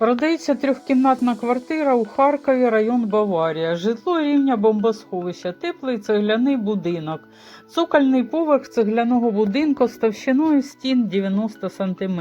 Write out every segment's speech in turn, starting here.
Продається трьохкімнатна квартира у Харкові, район Баварія. Житло рівня бомбосховища, теплий цегляний будинок. Цокольний поверх цегляного будинку з товщиною стін 90 см.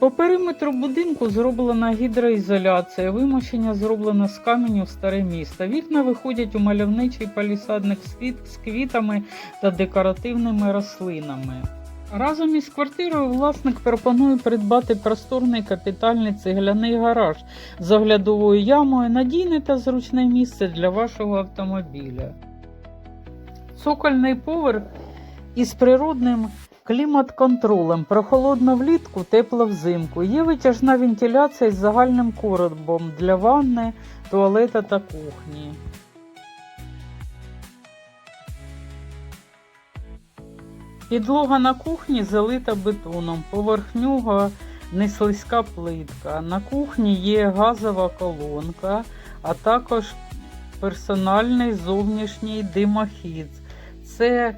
По периметру будинку зроблена гідроізоляція, вимощення зроблено з каменю старе місто. Вікна виходять у мальовничий палісадник світ з квітами та декоративними рослинами. Разом із квартирою власник пропонує придбати просторний капітальний цегляний гараж з оглядовою ямою, надійне та зручне місце для вашого автомобіля. Цокольний поверх із природним клімат-контролем. Прохолодно влітку, тепло взимку. Є витяжна вентиляція з загальним коробом для ванни, туалета та кухні. Підлога на кухні залита бетоном, поверх нього неслизька плитка. На кухні є газова колонка, а також персональний зовнішній димохід. Це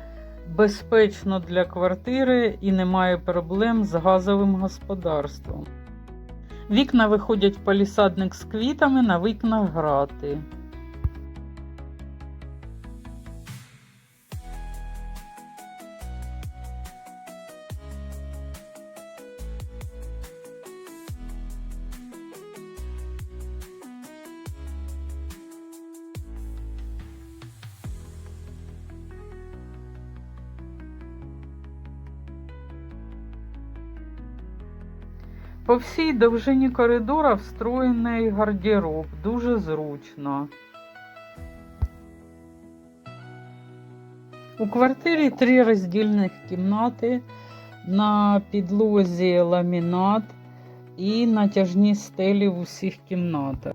безпечно для квартири і немає проблем з газовим господарством. Вікна виходять в палісадник з квітами, на вікнах грати. По всій довжині коридора встроєний гардероб, дуже зручно. У квартирі три роздільних кімнати, на підлозі ламінат і натяжні стелі в усіх кімнатах.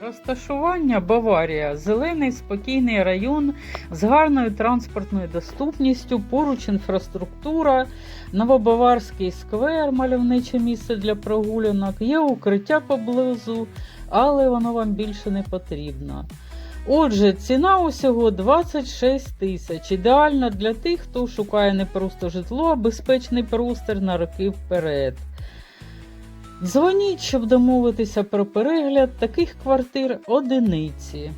Розташування Баварія зелений спокійний район з гарною транспортною доступністю, поруч інфраструктура, Новобаварський сквер, мальовниче місце для прогулянок, є укриття поблизу, але воно вам більше не потрібно. Отже, ціна усього 26 тисяч. Ідеальна для тих, хто шукає не просто житло, а безпечний простір на роки вперед. Дзвоніть, щоб домовитися про перегляд таких квартир одиниці.